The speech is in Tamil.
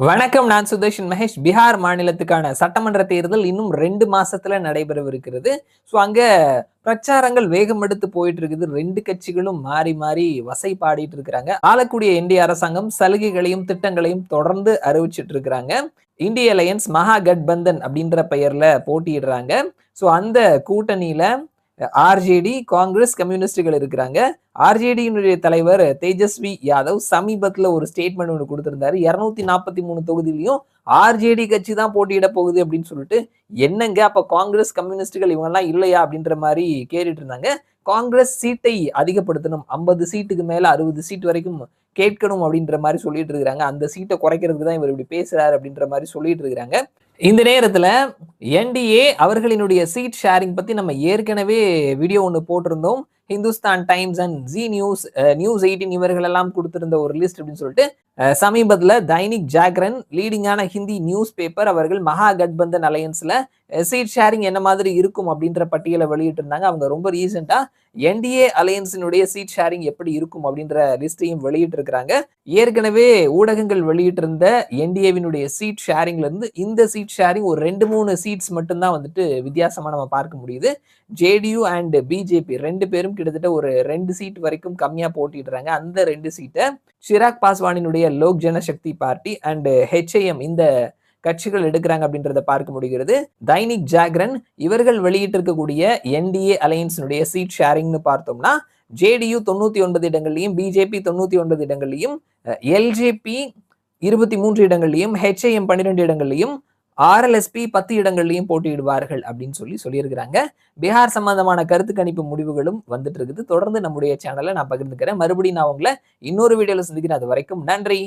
வணக்கம் நான் சுதர்ஷன் மகேஷ். பீகார் மாநிலத்துக்கான சட்டமன்ற தேர்தல் இன்னும் ரெண்டு மாசத்துல நடைபெறவிருக்கிறது. ஸோ அங்க பிரச்சாரங்கள் வேகம் எடுத்து போயிட்டு இருக்குது ரெண்டு கட்சிகளும் மாறி மாறி வசை பாடிட்டு இருக்கிறாங்க ஆளக்கூடிய இந்திய அரசாங்கம் சலுகைகளையும் திட்டங்களையும் தொடர்ந்து அறிவிச்சிட்டு இருக்கிறாங்க இந்திய அலையன்ஸ் மகா கட்பந்தன் அப்படின்ற பெயர்ல போட்டியிடுறாங்க. ஸோ அந்த கூட்டணியில ஆர்ஜேடி காங்கிரஸ் கம்யூனிஸ்டுகள் இருக்கிறாங்க. ஆர்ஜேடியினுடைய தலைவர் தேஜஸ்வி யாதவ் சமீபத்தில் ஒரு ஸ்டேட்மெண்ட் ஒன்று கொடுத்துருந்தாரு. இரநூத்தி நாற்பத்தி மூணு தொகுதியிலையும் ஆர்ஜேடி கட்சி தான் போட்டியிட போகுது அப்படின்னு சொல்லிட்டு என்னங்க அப்போ காங்கிரஸ் கம்யூனிஸ்டுகள் இவங்கெல்லாம் இல்லையா அப்படின்ற மாதிரி கேட்டுட்டு இருந்தாங்க. காங்கிரஸ் சீட்டை அதிகப்படுத்தணும். ஐம்பது சீட்டுக்கு மேலே அறுபது சீட் வரைக்கும் கேட்கணும் அப்படின்ற மாதிரி சொல்லிட்டு இருக்கிறாங்க. அந்த சீட்டை குறைக்கிறதுக்கு தான் இவர் இப்படி பேசுறாரு அப்படின்ற மாதிரி சொல்லிட்டு இருக்கிறாங்க. இந்த நேரத்தில் என்டிஏ அவர்களினுடைய சீட் ஷேரிங் பற்றி நம்ம ஏற்கனவே வீடியோ ஒன்று போட்டிருந்தோம். Hindustan Times and Zee News news eighteen இவர்கள் எல்லாம் கொடுத்திருந்த ஒரு லிஸ்ட் அப்படின்னு சொல்லிட்டு சமீபத்தில் சமீபத்துல தைனிக் ஜாக்ரன் லீடிங்கான ஹிந்தி நியூஸ் பேப்பர் அவர்கள் மகா கட்பந்தன் அலையன்ஸ்ல சீட் ஷேரிங் என்ன மாதிரி இருக்கும் அப்படின்ற பட்டியலை வெளியிட்டு இருந்தாங்க அவங்க ரொம்ப ரீசெண்டாக என்டிஏ அலையன்ஸினுடைய சீட் ஷேரிங் எப்படி இருக்கும் அப்படின்ற லிஸ்டையும் வெளியிட்டிருக்கிறாங்க. ஏற்கனவே ஊடகங்கள் வெளியிட்டிருந்த என்டிஏவினுடைய சீட் ஷேரிங்ல இருந்து இந்த சீட் ஷேரிங் ஒரு ரெண்டு மூணு சீட்ஸ் மட்டும்தான் வந்துட்டு வித்தியாசமா நம்ம பார்க்க முடியுது. ஜேடியு அண்ட் பிஜேபி ரெண்டு பேரும் கிட்டத்தட்ட ஒரு ரெண்டு சீட் வரைக்கும் கம்மியா போட்டிடுறாங்க. அந்த ரெண்டு சீட்டை சிராக் பாஸ்வானினுடைய Lok Janshakti party and HIM இந்த கட்சிகள் எடுக்கிறாங்க அப்படின்றத பார்க்க முடிகிறது. தைனிக் ஜாக்ரன் இவர்கள் வெளியிட்டிருக்கக்கூடிய என்டிஏ அலையன்ஸினுடைய சீட் ஷேரிங்னு பார்த்தோம்னா ஜேடியு தொண்ணூத்தி ஒன்பது இடங்கள்லையும் பிஜேபி தொண்ணூத்தி ஒன்பது இடங்கள்லையும் எல்ஜேபி இருபத்தி மூன்று இடங்கள்லையும் ஹெச்ஐஎம் பன்னிரெண்டு இடங்கள்லையும் ஆர்எல்எஸ்பி பத்து இடங்கள்லையும் போட்டியிடுவார்கள் அப்படின்னு சொல்லி சொல்லியிருக்கிறாங்க. பீகார் சம்பந்தமான கருத்து கணிப்பு முடிவுகளும் வந்துட்டு இருக்குது. தொடர்ந்து நம்முடைய சேனலை நான் பகிர்ந்துக்கிறேன். மறுபடியும் நான் உங்களை இன்னொரு வீடியோவில் சந்திக்கிறேன். அது வரைக்கும் நன்றி.